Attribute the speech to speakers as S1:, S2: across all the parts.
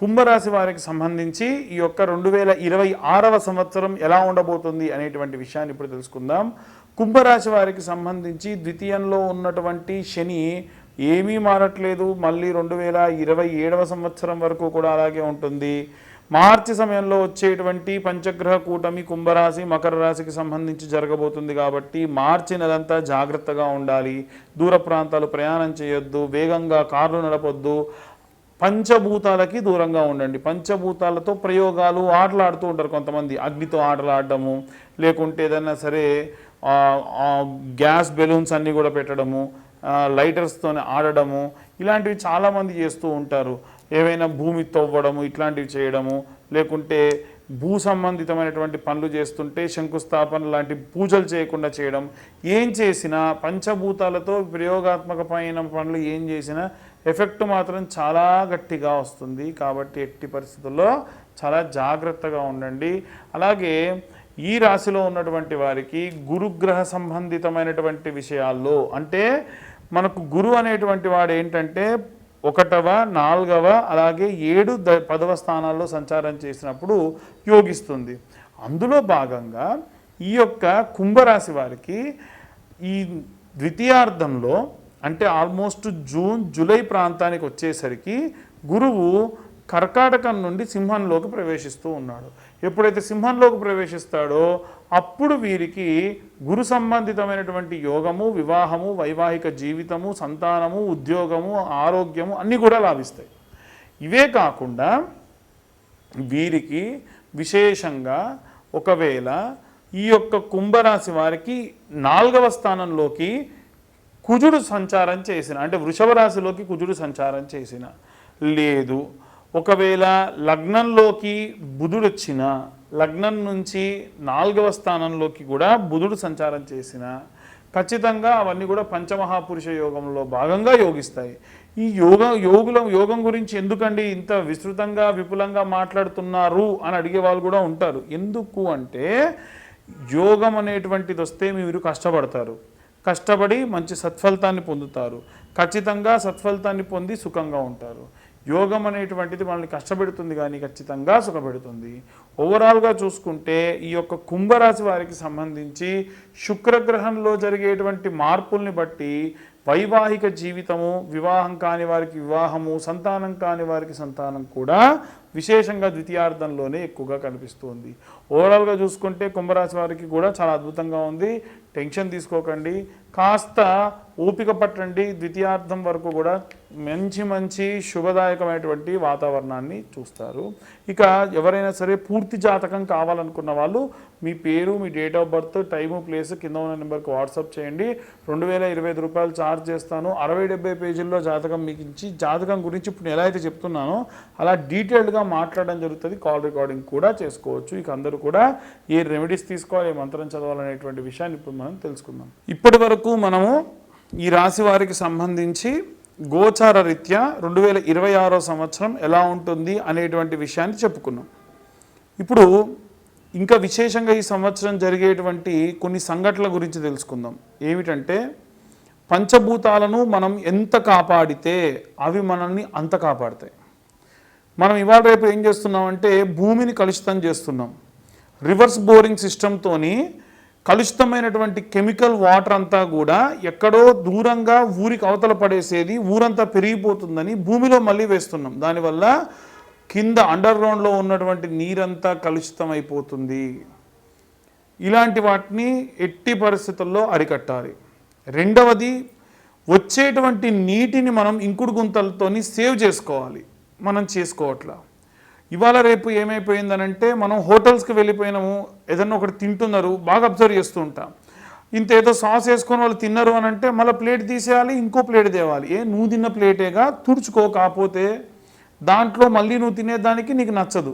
S1: కుంభరాశి వారికి సంబంధించి ఈ యొక్క రెండు వేల ఇరవై ఆరవ సంవత్సరం ఎలా ఉండబోతుంది అనేటువంటి విషయాన్ని ఇప్పుడు తెలుసుకుందాం. కుంభరాశి వారికి సంబంధించి ద్వితీయంలో ఉన్నటువంటి శని ఏమీ మారట్లేదు. మళ్ళీ రెండు వేల ఇరవై ఏడవ సంవత్సరం వరకు కూడా అలాగే ఉంటుంది. మార్చి సమయంలో వచ్చేటువంటి పంచగ్రహ కూటమి కుంభరాశి మకర రాశికి సంబంధించి జరగబోతుంది కాబట్టి మార్చి నెలంతా జాగ్రత్తగా ఉండాలి. దూర ప్రాంతాలు ప్రయాణం చేయొద్దు. వేగంగా కార్లు నడపొద్దు. పంచభూతాలకి దూరంగా ఉండండి. పంచభూతాలతో ప్రయోగాలు ఆటలాడుతూ ఉంటారు కొంతమంది. అగ్నితో ఆటలాడడము లేకుంటే ఏదైనా సరే గ్యాస్ బెలూన్స్ అన్నీ కూడా పెట్టడము లైటర్స్తో ఆడడము ఇలాంటివి చాలామంది చేస్తూ ఉంటారు. ఏవైనా భూమి తవ్వడము ఇట్లాంటివి చేయడము లేకుంటే భూ సంబంధితమైనటువంటి పనులు చేస్తుంటే శంకుస్థాపన లాంటి పూజలు చేయకుండా చేయడం. ఏం చేసినా పంచభూతాలతో ప్రయోగాత్మకమైన పనులు ఏం చేసినా ఎఫెక్ట్ మాత్రం చాలా గట్టిగా వస్తుంది కాబట్టి ఎట్టి పరిస్థితుల్లో చాలా జాగ్రత్తగా ఉండండి. అలాగే ఈ రాశిలో ఉన్నటువంటి వారికి గురుగ్రహ సంబంధితమైనటువంటి విషయాల్లో అంటే మనకు గురు అనేటువంటి వాడు ఏంటంటే ఒకటవ నాలుగవ అలాగే ఏడు ద పదవ స్థానాల్లో సంచారం చేసినప్పుడు యోగిస్తుంది. అందులో భాగంగా ఈ యొక్క కుంభరాశి వారికి ఈ ద్వితీయార్థంలో అంటే ఆల్మోస్ట్ జూన్ జూలై ప్రాంతానికి వచ్చేసరికి గురువు కర్కాటకం నుండి సింహంలోకి ప్రవేశిస్తూ ఉన్నాడు. ఎప్పుడైతే సింహంలోకి ప్రవేశిస్తాడో అప్పుడు వీరికి గురు సంబంధితమైనటువంటి యోగము వివాహము వైవాహిక జీవితము సంతానము ఉద్యోగము ఆరోగ్యము అన్నీ కూడా లాభిస్తాయి. ఇవే కాకుండా వీరికి విశేషంగా ఒకవేళ ఈ యొక్క కుంభరాశి వారికి నాలుగవ స్థానంలోకి కుజుడు సంచారం చేసిన అంటే వృషభ రాశిలోకి కుజుడు సంచారం చేసిన లేదు. ఒకవేళ లగ్నంలోకి బుధుడు వచ్చిన లగ్నం నుంచి నాలుగవ స్థానంలోకి కూడా బుధుడు సంచారం చేసిన ఖచ్చితంగా అవన్నీ కూడా పంచమహాపురుష యోగంలో భాగంగా యోగిస్తాయి. ఈ యోగ యోగుల యోగం గురించి ఎందుకండి ఇంత విస్తృతంగా విపులంగా మాట్లాడుతున్నారు అని అడిగే వాళ్ళు కూడా ఉంటారు. ఎందుకు అంటే యోగం అనేటువంటిది వస్తే మీరు కష్టపడతారు. కష్టపడి మంచి సత్ఫలితాన్ని పొందుతారు. ఖచ్చితంగా సత్ఫలితాన్ని పొంది సుఖంగా ఉంటారు. యోగం అనేటువంటిది మనల్ని కష్టపెడుతుంది కానీ ఖచ్చితంగా సుఖపెడుతుంది. ఓవరాల్గా చూసుకుంటే ఈ యొక్క కుంభరాశి వారికి సంబంధించి శుక్రగ్రహంలో జరిగేటువంటి మార్పుల్ని బట్టి వైవాహిక జీవితము వివాహం కాని వారికి వివాహము సంతానం కాని వారికి సంతానం కూడా విశేషంగా ద్వితీయార్థంలోనే ఎక్కువగా కనిపిస్తుంది. ఓవరాల్గా చూసుకుంటే కుంభరాశి వారికి కూడా చాలా అద్భుతంగా ఉంది. టెన్షన్ తీసుకోకండి. కాస్త ఓపిక పట్టండి ద్వితీయార్థం వరకు కూడా మంచి మంచి శుభదాయకమైనటువంటి వాతావరణాన్ని చూస్తారు. ఇక ఎవరైనా సరే పూర్తి జాతకం కావాలనుకున్న వాళ్ళు మీ పేరు మీ date of birth time place కింద ఉన్న నెంబర్కి వాట్సాప్ చేయండి. రెండు వేల ఇరవై ఐదు రూపాయలు ఛార్జ్ చేస్తాను. అరవై డెబ్బై పేజీల్లో జాతకం మీకు ఇచ్చి జాతకం గురించి ఇప్పుడు నేను ఎలా అయితే చెప్తున్నానో అలా డీటెయిల్డ్గా మాట్లాడడం జరుగుతుంది. కాల్ రికార్డింగ్ కూడా చేసుకోవచ్చు. ఇక అందరూ కూడా ఏ రెమెడీస్ తీసుకోవాలి ఏ మంత్రం చదవాలనేటువంటి విషయాన్ని ఇప్పుడు మనం తెలుసుకుందాం. ఇప్పటి వరకు మనము ఈ రాశి వారికి సంబంధించి గోచార రీత్యా రెండు వేల ఇరవై ఆరో సంవత్సరం ఎలా ఉంటుంది అనేటువంటి విషయాన్ని చెప్పుకున్నాం. ఇప్పుడు ఇంకా విశేషంగా ఈ సంవత్సరం జరిగేటువంటి కొన్ని సంఘటనల గురించి తెలుసుకుందాం. ఏమిటంటే పంచభూతాలను మనం ఎంత కాపాడితే అవి మనల్ని అంత కాపాడతాయి. మనం ఇవాళ రేపు ఏం చేస్తున్నామంటే భూమిని కలుషితం చేస్తున్నాం. రివర్స్ బోరింగ్ సిస్టంతోని కలుషితమైనటువంటి కెమికల్ వాటర్ అంతా కూడా ఎక్కడో దూరంగా ఊరికి అవతల పడేసేది ఊరంతా పెరిగిపోతుందని భూమిలో మళ్ళీ వేస్తున్నాం. దానివల్ల కింద అండర్ గ్రౌండ్లో ఉన్నటువంటి నీరంతా కలుషితం అయిపోతుంది ఇలాంటి వాటిని ఎట్టి పరిస్థితుల్లో అరికట్టాలి. రెండవది వచ్చేటువంటి నీటిని మనం ఇంకుడు గుంతలతోని సేవ్ చేసుకోవాలి. మనం చేసుకోవట్లా. ఇవాళ రేపు ఏమైపోయిందనంటే మనం హోటల్స్కి వెళ్ళిపోయినాము ఏదన్నా ఒకటి తింటున్నారు బాగా అబ్జర్వ్ చేస్తూ ఉంటాం. ఇంత ఏదో సాస్ వేసుకొని వాళ్ళు తిన్నారు అని అంటే మళ్ళీ ప్లేట్ తీసేయాలి ఇంకో ప్లేట్ తేవాలి. ఏ నువ్వు తిన్న ప్లేటేగా తుడుచుకో కాకపోతే దాంట్లో మళ్ళీ నువ్వు తినేదానికి నీకు నచ్చదు.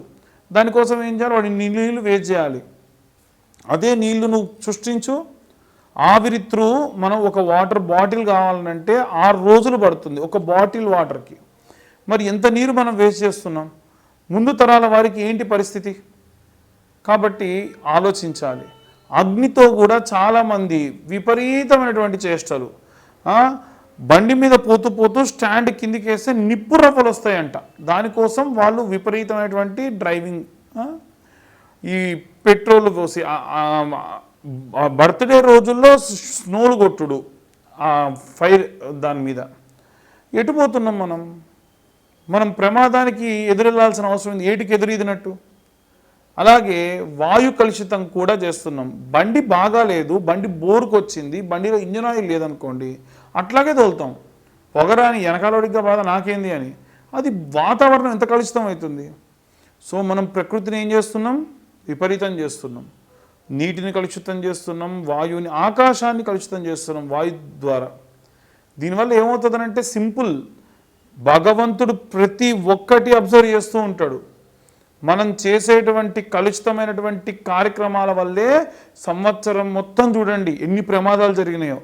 S1: దానికోసం ఏం చేయాలి? వాడి నీళ్ళు వేస్ట్ చేయాలి. అదే నీళ్ళు నువ్వు సృష్టించు. ఆవిరి త్రూ మనం ఒక వాటర్ బాటిల్ కావాలంటే ఆరు రోజులు పడుతుంది ఒక బాటిల్ వాటర్కి. మరి ఎంత నీరు మనం వేస్ట్ చేస్తున్నాం? ముందు తరాల వారికి ఏంటి పరిస్థితి? కాబట్టి ఆలోచించాలి. అగ్నితో కూడా చాలామంది విపరీతమైనటువంటి చేష్టలు. బండి మీద పోతూ పోతూ స్టాండ్ కిందికి వేస్తే నిప్పు రవ్వలు వస్తాయంట. దానికోసం వాళ్ళు విపరీతమైనటువంటి డ్రైవింగ్ ఈ పెట్రోల్ పోసి బర్త్డే రోజుల్లో స్నోలు కొట్టుడు ఫైర్ దాని మీద. ఎటు పోతున్నాం మనం? మనం ప్రమాదానికి ఎదురెళ్ళాల్సిన అవసరం ఉంది. ఏటికి ఎదురీదినట్టు? అలాగే వాయు కలుషితం కూడా చేస్తున్నాం. బండి బాగాలేదు బండి బోరుకు వచ్చింది బండిలో ఇంజన్ ఆయిల్ లేదనుకోండి అట్లాగే తోలుతాం. పొగరాని వెనకాలడిగా బాధ నాకేంది అని. అది వాతావరణం ఎంత కలుషితం అవుతుంది? సో మనం ప్రకృతిని ఏం చేస్తున్నాం? విపరీతం చేస్తున్నాం. నీటిని కలుషితం చేస్తున్నాం వాయువుని ఆకాశాన్ని కలుషితం చేస్తున్నాం వాయు ద్వారా. దీనివల్ల ఏమవుతుందనంటే సింపుల్ భగవంతుడు ప్రతి ఒక్కటి అబ్జర్వ్ చేస్తూ ఉంటాడు. మనం చేసేటువంటి కలుషితమైనటువంటి కార్యక్రమాల వల్లే సంవత్సరం మొత్తం చూడండి ఎన్ని ప్రమాదాలు జరిగినాయో.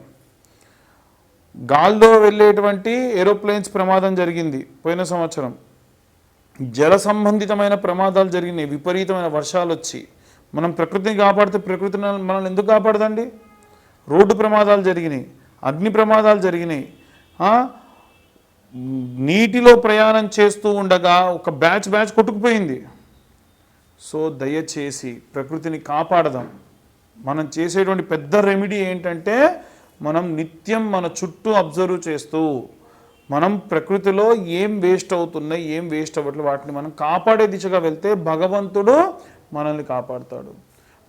S1: గాల్లో వెళ్ళేటువంటి ఏరోప్లేన్స్ ప్రమాదం జరిగింది పోయిన సంవత్సరం. జల సంబంధితమైన ప్రమాదాలు జరిగినాయి విపరీతమైన వర్షాలు వచ్చి. మనం ప్రకృతిని కాపాడితే ప్రకృతి మనల్ని ఎందుకు కాపాడదండి? రోడ్డు ప్రమాదాలు జరిగినాయి అగ్ని ప్రమాదాలు జరిగినాయి. నీటిలో ప్రయాణం చేస్తూ ఉండగా ఒక బ్యాచ్ బ్యాచ్ కొట్టుకుపోయింది. సో దయచేసి ప్రకృతిని కాపాడదాం. మనం చేసేటువంటి పెద్ద రెమెడీ ఏంటంటే మనం నిత్యం మన చుట్టూ అబ్జర్వ్ చేస్తూ మనం ప్రకృతిలో ఏం వేస్ట్ అవుతున్నాయి ఏం వేస్ట్ అవ్వట్లేదు వాటిని మనం కాపాడే దిశగా వెళ్తే భగవంతుడు మనల్ని కాపాడుతాడు.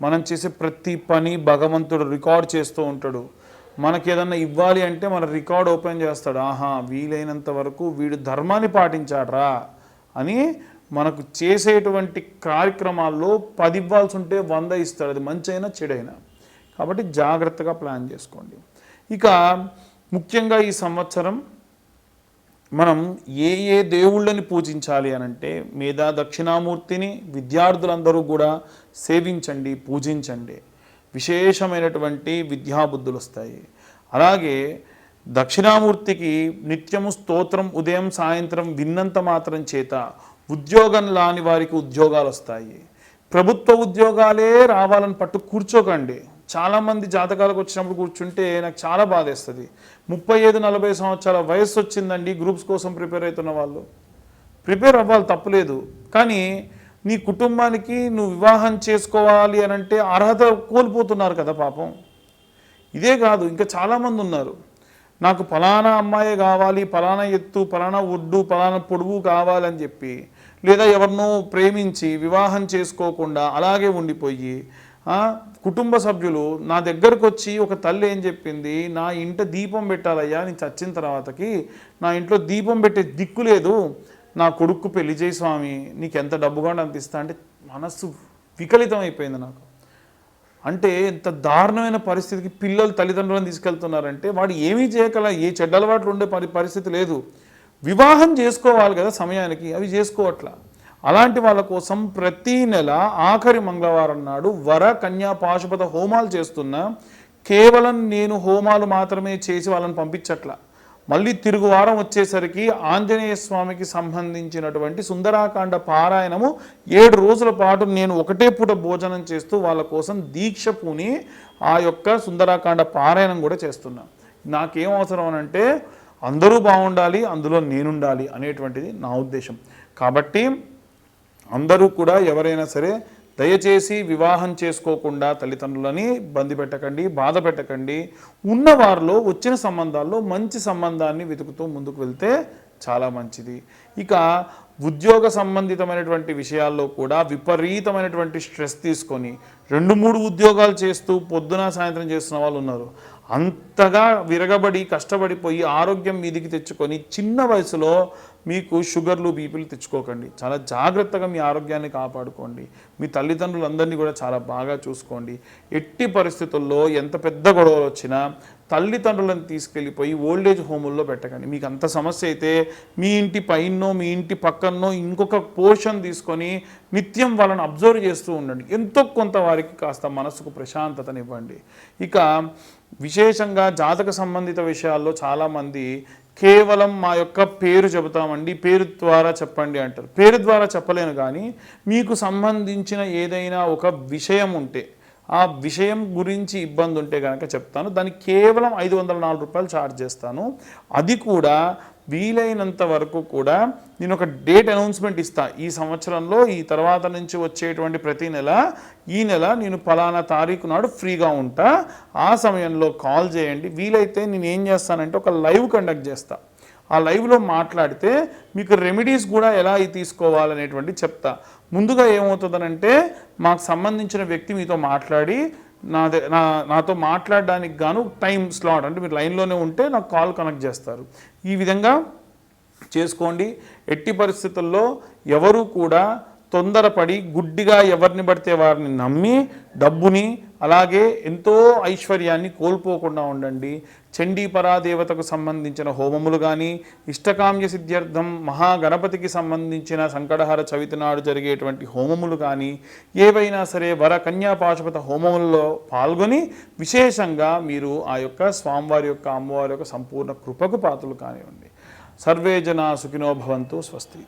S1: మనం చేసే ప్రతి పని భగవంతుడు రికార్డ్ చేస్తూ ఉంటాడు. మనకి ఏదన్నా ఇవ్వాలి అంటే మన రికార్డ్ ఓపెన్ చేస్తాడు. ఆహా వీలైనంత వరకు వీడు ధర్మాన్ని పాటించాడ్రా అని మనకు చేసేటువంటి కార్యక్రమాల్లో పది ఇవ్వాల్సి ఉంటే వంద ఇస్తాడు. అది మంచి అయినా చెడైనా. కాబట్టి జాగ్రత్తగా ప్లాన్ చేసుకోండి. ఇక ముఖ్యంగా ఈ సంవత్సరం మనం ఏ ఏ దేవుళ్ళని పూజించాలి అని అంటే మేధా దక్షిణామూర్తిని విద్యార్థులందరూ కూడా సేవించండి పూజించండి. విశేషమైనటువంటి విద్యాబుద్ధులు వస్తాయి అలాగే దక్షిణామూర్తికి నిత్యము స్తోత్రం ఉదయం సాయంత్రం విన్నంత మాత్రం చేత ఉద్యోగం లాని వారికి ఉద్యోగాలు వస్తాయి ప్రభుత్వ ఉద్యోగాలే రావాలని పట్టు కూర్చోకండి. చాలామంది జాతకాలకు వచ్చినప్పుడు కూర్చుంటే నాకు చాలా బాధేస్తుంది. ముప్పై ఐదు నలభై సంవత్సరాల వయస్సు వచ్చిందండి గ్రూప్స్ కోసం ప్రిపేర్ అవుతున్న వాళ్ళు. ప్రిపేర్ అవ్వాలి తప్పులేదు. కానీ నీ కుటుంబానికి నువ్వు వివాహం చేసుకోవాలి అని అంటే అర్హత కోల్పోతున్నారు కదా పాపం. ఇదే కాదు ఇంకా చాలామంది ఉన్నారు. నాకు ఫలానా అమ్మాయి కావాలి ఫలానా ఎత్తు ఫలానా ఒడ్డు ఫలానా పొడువు కావాలని చెప్పి లేదా ఎవరినో ప్రేమించి వివాహం చేసుకోకుండా అలాగే ఉండిపోయి కుటుంబ సభ్యులు నా దగ్గరకు వచ్చి ఒక తల్లి ఏం చెప్పింది నా ఇంట దీపం పెట్టాలయ్యా నేను చచ్చిన తర్వాతకి నా ఇంట్లో దీపం పెట్టే దిక్కు లేదు నా కొడుకు పెళ్ళి చేయి స్వామి నీకు ఎంత డబ్బు కానీ అంత ఇస్తా అంటే మనస్సు వికలితం అయిపోయింది నాకు. అంటే ఎంత దారుణమైన పరిస్థితికి పిల్లలు తల్లిదండ్రులను తీసుకెళ్తున్నారంటే వాడు ఏమీ చేయగల ఏ చెడ్డ అలవాట్లు ఉండే పరి పరిస్థితి లేదు. వివాహం చేసుకోవాలి కదా సమయానికి అవి చేసుకోవట్లా. అలాంటి వాళ్ళ కోసం ప్రతి నెల ఆఖరి మంగళవారం నాడు వర కన్యా పాశుపత హోమాలు చేస్తున్నా కేవలం నేను హోమాలు మాత్రమే చేసి వాళ్ళని పంపించట్లా. మళ్ళీ తిరుగు వారం వచ్చేసరికి ఆంజనేయ స్వామికి సంబంధించినటువంటి సుందరాకాండ పారాయణము ఏడు రోజుల పాటు నేను ఒకటే పూట భోజనం చేస్తూ వాళ్ళ కోసం దీక్ష పూని ఆ యొక్క సుందరాకాండ పారాయణం కూడా చేస్తున్నా. నాకేం అవసరం అని అంటే అందరూ బాగుండాలి అందులో నేనుండాలి అనేటువంటిది నా ఉద్దేశం. కాబట్టి అందరూ కూడా ఎవరైనా సరే దయచేసి వివాహం చేసుకోకుండా తల్లిదండ్రులని బంది పెట్టకండి బాధ పెట్టకండి. ఉన్నవారిలో వచ్చిన సంబంధాల్లో మంచి సంబంధాన్ని వెతుకుతూ ముందుకు వెళ్తే చాలా మంచిది. ఇక ఉద్యోగ సంబంధితమైనటువంటి విషయాల్లో కూడా విపరీతమైనటువంటి స్ట్రెస్ తీసుకొని రెండు మూడు ఉద్యోగాలు చేస్తూ పొద్దున సాయంత్రం చేస్తున్న వాళ్ళు ఉన్నారు. అంతగా విరగబడి కష్టపడిపోయి ఆరోగ్యం మీదికి తెచ్చుకొని చిన్న వయసులో మీకు షుగర్లు బీపీలు తెచ్చుకోకండి. చాలా జాగ్రత్తగా మీ ఆరోగ్యాన్ని కాపాడుకోండి. మీ తల్లిదండ్రులందరినీ కూడా చాలా బాగా చూసుకోండి. ఎట్టి పరిస్థితుల్లో ఎంత పెద్ద గొడవలు వచ్చినా తల్లిదండ్రులను తీసుకెళ్ళిపోయి ఓల్డేజ్ హోముల్లో పెట్టకండి. మీకు అంత సమస్య అయితే మీ ఇంటి పైనో మీ ఇంటి పక్కనో ఇంకొక పోర్షన్ తీసుకొని నిత్యం వాళ్ళని అబ్జర్వ్ చేస్తూ ఉండండి. ఎంతో కొంత వారికి కాస్త మనసుకు ప్రశాంతతనివ్వండి. ఇక విశేషంగా జాతక సంబంధిత విషయాల్లో చాలామంది కేవలం మా యొక్క పేరు చెబుతామండి పేరు ద్వారా చెప్పండి అంటారు. పేరు ద్వారా చెప్పలేను కానీ మీకు సంబంధించిన ఏదైనా ఒక విషయం ఉంటే ఆ విషయం గురించి ఇబ్బంది ఉంటే కనుక చెప్తాను. దానికి కేవలం ఐదు వందల నాలుగు రూపాయలు ఛార్జ్ చేస్తాను. అది కూడా వీలైనంత వరకు కూడా నేను ఒక డేట్ అనౌన్స్మెంట్ ఇస్తా. ఈ సంవత్సరంలో ఈ తర్వాత నుంచి వచ్చేటువంటి ప్రతి నెల ఈ నెల నేను ఫలానా తారీఖు నాడు ఫ్రీగా ఉంటా. ఆ సమయంలో కాల్ చేయండి. వీలైతే నేను ఏం చేస్తానంటే ఒక లైవ్ కండక్ట్ చేస్తా. ఆ లైవ్లో మాట్లాడితే మీకు రెమెడీస్ కూడా ఎలా తీసుకోవాలనేటువంటి చెప్తా. ముందుగా ఏమవుతుందనంటే మాకు సంబంధించిన వ్యక్తి మీతో మాట్లాడి నా నా నాతో మాట్లాడడానికి గాను టైం స్లాట్ అంటే మీరు లైన్లోనే ఉంటే నాకు కాల్ కనెక్ట్ చేస్తారు. ఈ విధంగా చేసుకోండి. ఎట్టి పరిస్థితుల్లో ఎవరు కూడా తొందరపడి గుడ్డిగా ఎవరిని పడితే వారిని నమ్మి డబ్బుని అలాగే ఎంతో ఐశ్వర్యాన్ని కోల్పోకుండా ఉండండి. చండీ పరాదేవతకు సంబంధించిన హోమములు కానీ ఇష్టకామ్య సిద్ధ్యర్థం మహాగణపతికి సంబంధించిన సంకటహార చవితి నాడు జరిగేటువంటి హోమములు కానీ ఏవైనా సరే వర కన్యా పాశుపత హోమములలో పాల్గొని విశేషంగా మీరు ఆ యొక్క స్వామివారి యొక్క అమ్మవారి యొక్క సంపూర్ణ కృపకు పాత్రలు కానివ్వండి. సర్వే జనా సుఖినో భవంతు స్వస్తి.